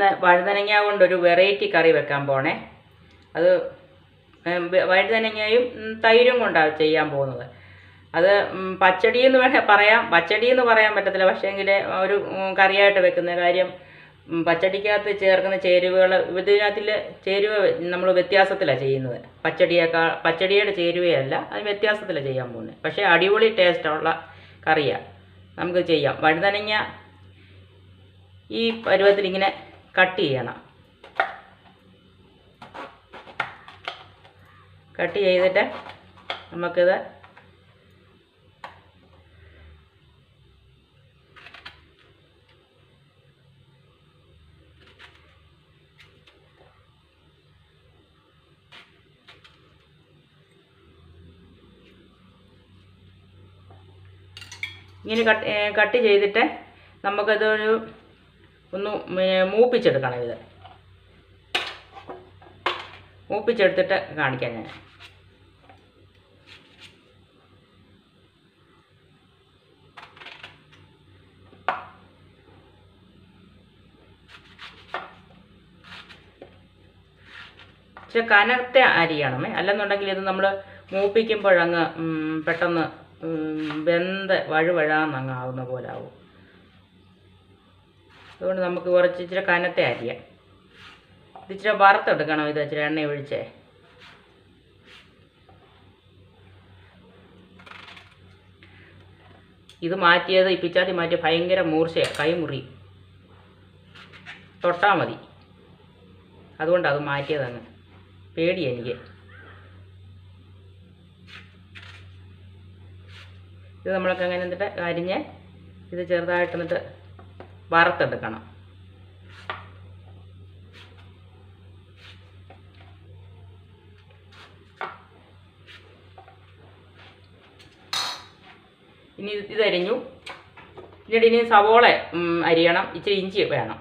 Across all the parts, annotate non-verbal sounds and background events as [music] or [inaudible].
വഴുതനങ്ങ കൊണ്ടൊരു വെറൈറ്റി കറി വെക്കാൻ പോണേ. അത് വഴുതനങ്ങയും തൈരും കൊണ്ടാണ് ചെയ്യാൻ പോകുന്നത്. അത് പച്ചടി എന്ന് വേണേൽ പറയാം. പച്ചടി എന്ന് പറയാൻ പറ്റത്തില്ല. പക്ഷേങ്കിൽ ഒരു കറിയായിട്ട് വെക്കുന്ന കാര്യം പച്ചടിക്കകത്ത് ചേർക്കുന്ന ചേരുവകൾ ഇതിനകത്തിൽ ചേരുവ നമ്മൾ വ്യത്യാസത്തിലാണ് ചെയ്യുന്നത്. പച്ചടിയേക്കാൾ പച്ചടിയുടെ ചേരുവയല്ല അത് വ്യത്യാസത്തിലാണ് ചെയ്യാൻ പോകുന്നത്. പക്ഷേ അടിപൊളി ടേസ്റ്റുള്ള കറിയാണ് നമുക്ക് ചെയ്യാം. വഴുതനങ്ങ ഈ പരുവത്തിൽ ഇങ്ങനെ കട്ട് ചെയ്യണം. കട്ട് ചെയ്തിട്ട് നമുക്കിത് ഇങ്ങനെ കട്ട് കട്ട് ചെയ്തിട്ട് നമുക്കതൊരു ഒന്ന് മൂപ്പിച്ചെടുക്കണം ഇത്. മൂപ്പിച്ചെടുത്തിട്ട് കാണിക്കാം ഞാൻ. പക്ഷെ കനത്ത അരിയണമേ. അല്ലെന്നുണ്ടെങ്കിൽ ഇത് നമ്മൾ മൂപ്പിക്കുമ്പോഴങ്ങ് പെട്ടെന്ന് വെന്ത് വഴുവഴാന്നങ്ങ് ആവുന്ന പോലെ ആവും. അതുകൊണ്ട് നമുക്ക് കുറച്ച് ഇച്ചിരി കനത്തെ അരിയാം. ഇത് ഇച്ചിരി വറുത്തെടുക്കണം ഇത് ഇച്ചിരി എണ്ണ ഒഴിച്ചേ. ഇത് മാറ്റിയത് ഈ പിച്ചാത്തി മാറ്റി ഭയങ്കര മൂർച്ചയാണ് കൈമുറി. തൊട്ടാൽ മതി. അതുകൊണ്ട് അത് മാറ്റിയതങ്ങ്. പേടി എനിക്ക്. ഇത് നമ്മളൊക്കെ അങ്ങനെ എന്നിട്ട് അരിഞ്ഞ് ഇത് ചെറുതായിട്ട് എന്നിട്ട് വറുത്തെടുക്കണം. ഇനി ഇത് ഇതരിഞ്ഞു പിന്നീട് ഇനി സവോള അരിയണം. ഇച്ചിരി ഇഞ്ചി വേണം.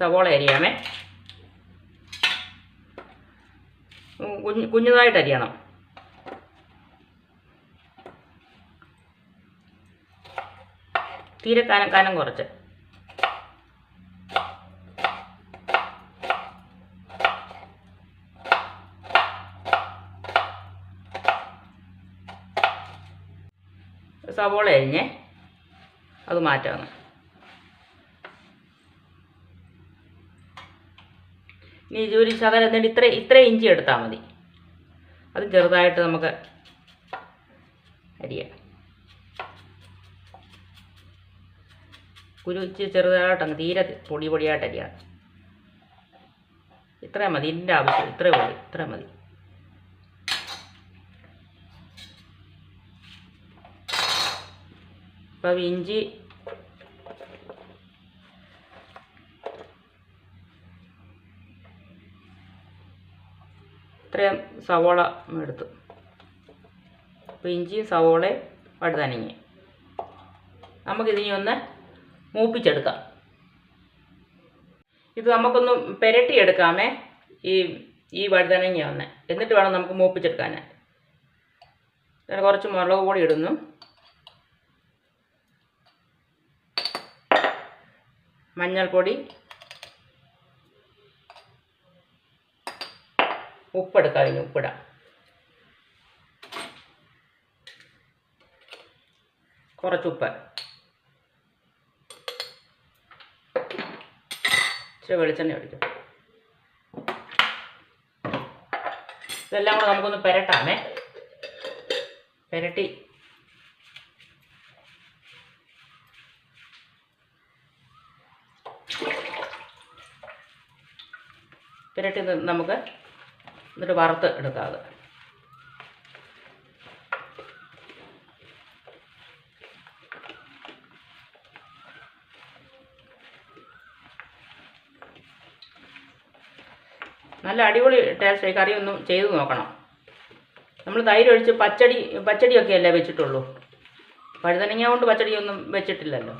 സവോള അരിയാമേ. കുഞ്ഞ് കുഞ്ഞതായിട്ട് അരിയണം. തീരെ കനം കനം കുറച്ച്. സവോള അരിഞ്ഞ് അത് മാറ്റാമെന്ന് ഇനി ഒരു ശകലം എന്നിട്ട് ഇത്ര ഇത്ര ഇഞ്ചി എടുത്താൽ മതി. അത് ചെറുതായിട്ട് നമുക്ക് അരിയാം. കുരുച്ച് ചെറുതായിട്ടങ്ങ് തീരെ പൊടി പൊടിയായിട്ട് അരിയാം. ഇത്രയും മതി ഇതിന്റെ ആവശ്യം ഇത്രയും മതി ഇത്രയും മതി. അപ്പം ഇഞ്ചി ഇത്രയും സവോള എടുത്തു. അപ്പോൾ ഇഞ്ചിയും സവോളയും വഴുതനങ്ങി നമുക്കിതിനി ഒന്ന് മൂപ്പിച്ചെടുക്കാം. ഇത് നമുക്കൊന്ന് പുരട്ടിയെടുക്കാമേ ഈ ഈ വഴുതനങ്ങ ഒന്ന്. എന്നിട്ട് വേണം നമുക്ക് മൂപ്പിച്ചെടുക്കാൻ കുറച്ച് മുളക് പൊടി ഇടുന്നു. മഞ്ഞൾപ്പൊടി ഉപ്പെടുക്കാം ഇനി ഉപ്പിടാം. കുറച്ച് ഉപ്പ്. ഇച്ചിരി വെളിച്ചെണ്ണ ഒഴിക്കും. ഇതെല്ലാം കൂടെ നമുക്കൊന്ന് പെരട്ടാമേ. പെരട്ടി. പെരട്ടി നമുക്ക് എന്നിട്ട് വറുത്ത് എടുക്കാതെ നല്ല അടിപൊളി ടേസ്റ്റ് കറി കറിയൊന്നും ചെയ്ത് നോക്കണം. നമ്മൾ തൈര് ഒഴിച്ച് പച്ചടി പച്ചടിയൊക്കെ അല്ലേ വെച്ചിട്ടുള്ളൂ? വഴുതനങ്ങ കൊണ്ട് പച്ചടിയൊന്നും വെച്ചിട്ടില്ലല്ലോ?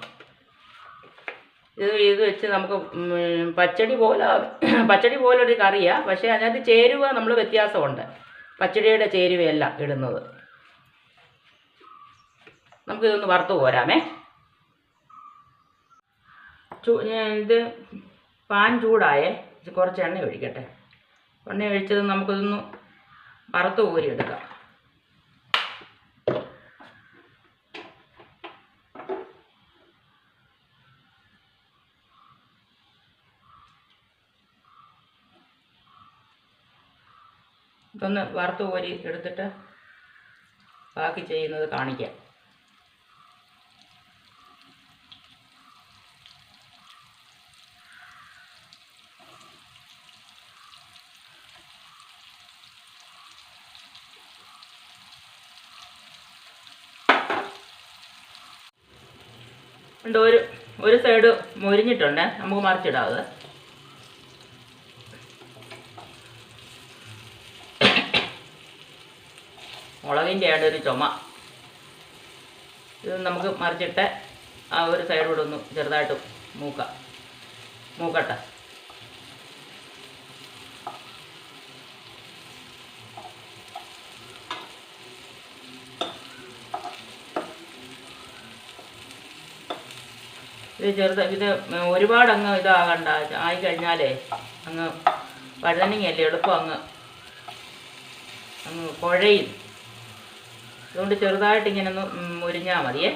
ഇത് ഇത് വെച്ച് നമുക്ക് പച്ചടി പോലെ [clears throat] പച്ചടി പോലൊരു കറിയാണ് പക്ഷേ അതിനകത്ത് ചേരുവ നമ്മൾ വ്യത്യാസമുണ്ട്. പച്ചടിയുടെ ചേരുവയല്ല ഇടുന്നത്. നമുക്കിതൊന്ന് വറുത്ത് പോരാമേ ഇത് പാൻ ചൂടായേ. കുറച്ച് എണ്ണ ഒഴിക്കട്ടെ. എണ്ണ ഒഴിച്ചത് നമുക്കിതൊന്ന് വറുത്ത് കോരിയെടുക്കാം. ഇതൊന്ന് വറുത്ത് കോരി എടുത്തിട്ട് ബാക്കി ചെയ്യുന്നത് കാണിക്കാം. ഒരു ഒരു സൈഡ് മൊരിഞ്ഞിട്ടുണ്ട്. നമുക്ക് മറിച്ചിടാം അത്. മുളകിന്റെ ആണ് ഒരു ചുമ. ഇത് നമുക്ക് മറിച്ചിട്ട് ആ ഒരു സൈഡ് ഒന്ന് ചെറുതായിട്ട് മൂക്ക. മൂക്കട്ട. ഇത് ചെറുത് ഇത് ഒരുപാട് അങ്ങ് ഇതാകണ്ട. ആയി കഴിഞ്ഞാലേ അങ്ങ് വഴുതനങ്ങയല്ലേ എളുപ്പം അങ്ങ് അങ്ങ് കുഴയും അതുകൊണ്ട് ചെറുതായിട്ട് ഇങ്ങനെ ഒന്ന് മുരിഞ്ഞാൽ മതിയേ.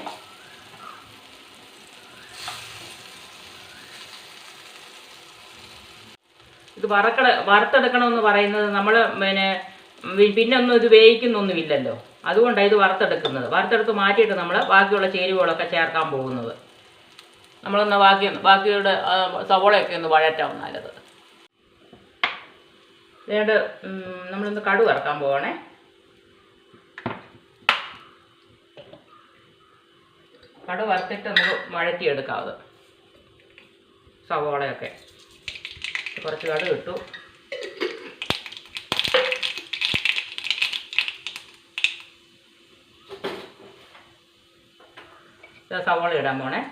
ഇത് വറക്കട വറുത്തെടുക്കണമെന്ന് പറയുന്നത് നമ്മൾ പിന്നെ പിന്നെ ഒന്നും ഇത് വേവിക്കുന്നൊന്നുമില്ലല്ലോ. അതുകൊണ്ടാണ് ഇത് വറുത്തെടുക്കുന്നത്. വറുത്തെടുത്ത് മാറ്റിയിട്ട് നമ്മൾ ബാക്കിയുള്ള ചേരുവകളൊക്കെ ചേർക്കാൻ പോകുന്നത്. നമ്മളൊന്ന് ബാക്കി ബാക്കിയുടെ സവോളയൊക്കെ ഒന്ന് വഴറ്റാം നല്ലത്. വേണ്ട നമ്മളിന്ന് കടു വറക്കാൻ പോവാണേ. കടു വറുത്തിട്ട് നമുക്ക് വഴറ്റിയെടുക്കാം അത് സവോളയൊക്കെ. കുറച്ച് കടു ഇട്ടു. സവോള ഇടാൻ പോണേ.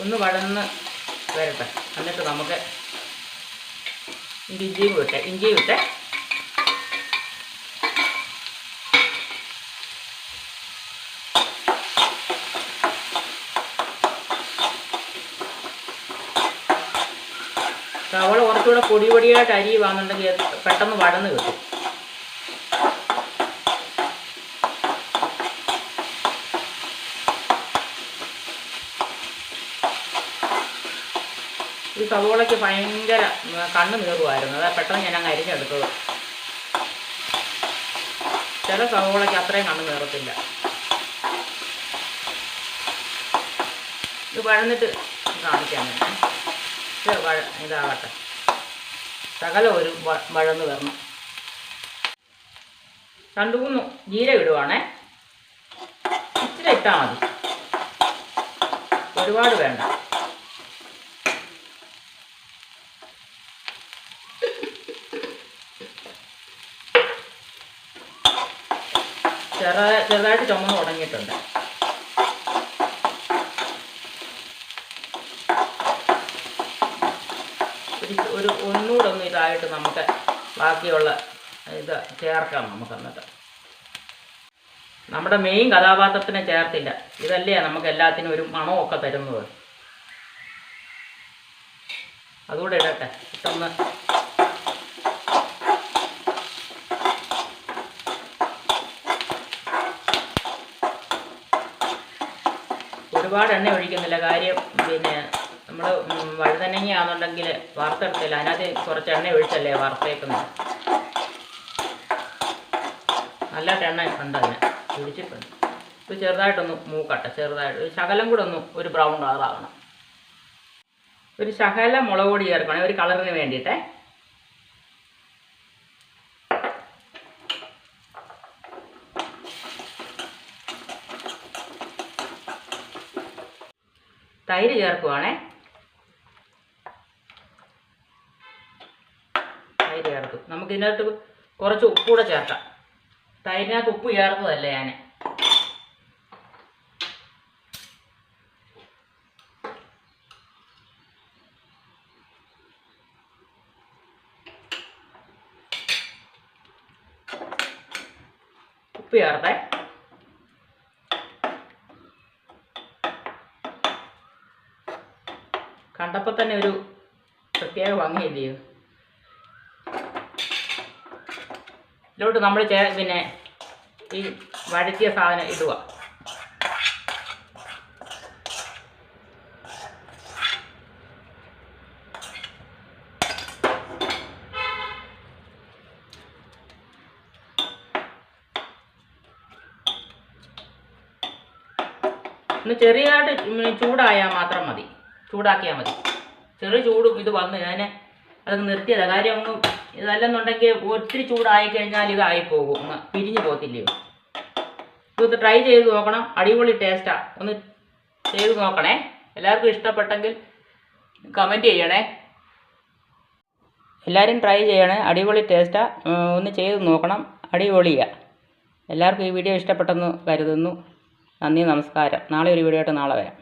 ഒന്ന് വഴന്ന് വരട്ടെ. എന്നിട്ട് നമുക്ക് ഇഞ്ചിയും വിട്ടെ ഇഞ്ചിയും വിട്ടെ സവള കുറച്ചുകൂടെ പൊടി പൊടിയായിട്ട് വാങ്ങുന്നുണ്ടെങ്കിൽ പെട്ടെന്ന് വടന്ന് കിട്ടും. സവോളയ്ക്ക് ഭയങ്കര കണ്ണ് നീറുമായിരുന്നു അതാ പെട്ടെന്ന് ഞാൻ അങ്ങ് അരിഞ്ഞെടുത്തത്. ചില സവോളയ്ക്ക് അത്രയും കണ്ണ് നീറത്തില്ല. ഇത് വഴന്നിട്ട് കാണിക്കാൻ വേണ്ടി ഇത് വഴ ഒരു വഴന്ന് വരണം. രണ്ട് മൂന്ന് ജീര ഇടുവാണേ. ഇച്ചിരി ഇട്ടാൽ മതി. ഒരുപാട് വേണ്ട. ചെറ ചെറുതായിട്ട് ചുമന്ന് തുടങ്ങിയിട്ടുണ്ട്. ഒരു ഒന്നുകൂടെ ഒന്ന് ഇതായിട്ട് നമുക്ക് ബാക്കിയുള്ള ഇത് ചേർക്കാം നമുക്ക് എന്നിട്ട്. നമ്മുടെ മെയിൻ കഥാപാത്രത്തിനെ ചേർത്തില്ല. ഇതല്ലേ നമുക്ക് എല്ലാത്തിനും ഒരു മണമൊക്കെ തരുന്നത്. അതുകൂടെ ഇടട്ടെ. ഇട്ടൊന്ന് ഒരുപാട് എണ്ണ ഒഴിക്കുന്നില്ല. കാര്യം പിന്നെ നമ്മൾ വഴുതനങ്ങയാണെന്നുണ്ടെങ്കിൽ വറുത്തെടുത്തില്ല. അതിനകത്ത് കുറച്ച് എണ്ണ ഒഴിച്ചല്ലേ വറുത്തേക്കുന്നത് നല്ല എണ്ണ ഉണ്ട് അതിന്. ഒഴിച്ചിട്ടുണ്ട്. ഇത് ചെറുതായിട്ടൊന്ന് മൂക്കട്ടെ ചെറുതായിട്ട്. ശകലം കൂടെ ഒന്ന് ഒരു ബ്രൗൺ കളറാകണം ഒരു ശകല മുളക് പൊടി ചേർക്കണം ഒരു കളറിന് വേണ്ടിയിട്ടേ. തൈര് ചേർക്കുവാണേ. തൈര് ചേർത്തു നമുക്ക് ഇതിനകത്ത് കുറച്ച് ഉപ്പൂടെ ചേർക്കാം. തൈരിനകത്ത് ഉപ്പ് ചേർത്തതല്ല ഞാൻ ഉപ്പ് ചേർത്തേ. കണ്ടപ്പോൾ തന്നെ ഒരു പ്രത്യേക ഭംഗിയില്ലയോ ഇതിലോട്ട് നമ്മൾ ചേ പിന്നെ ഈ വഴറ്റിയ സാധനം ഇടുക. ചെറിയതായിട്ട് ചൂടായാൽ മാത്രം മതി. ചൂടാക്കിയാൽ മതി. ചെറു ചൂട് ഇത് വന്ന് ഞാൻ അത് നിർത്തിയതാണ് കാര്യം ഒന്നും ഇതല്ലെന്നുണ്ടെങ്കിൽ ഒത്തിരി ചൂടായി കഴിഞ്ഞാൽ ഇതായി പോകും പിരിഞ്ഞു പോകത്തില്ലയോ? ഇതൊന്ന് ട്രൈ ചെയ്ത് നോക്കണം. അടിപൊളി ടേസ്റ്റാണ് ഒന്ന് ചെയ്ത് നോക്കണേ. എല്ലാവർക്കും ഇഷ്ടപ്പെട്ടെങ്കിൽ കമന്റ് ചെയ്യണേ. എല്ലാവരും ട്രൈ ചെയ്യണേ. അടിപൊളി ടേസ്റ്റാണ് ഒന്ന് ചെയ്ത് നോക്കണം. അടിപൊളിയാണ് എല്ലാവർക്കും ഈ വീഡിയോ ഇഷ്ടപ്പെട്ടെന്ന് കരുതുന്നു. നന്ദി നമസ്കാരം. നാളെ ഒരു വീഡിയോ ആയിട്ട് നാളെ വരാം.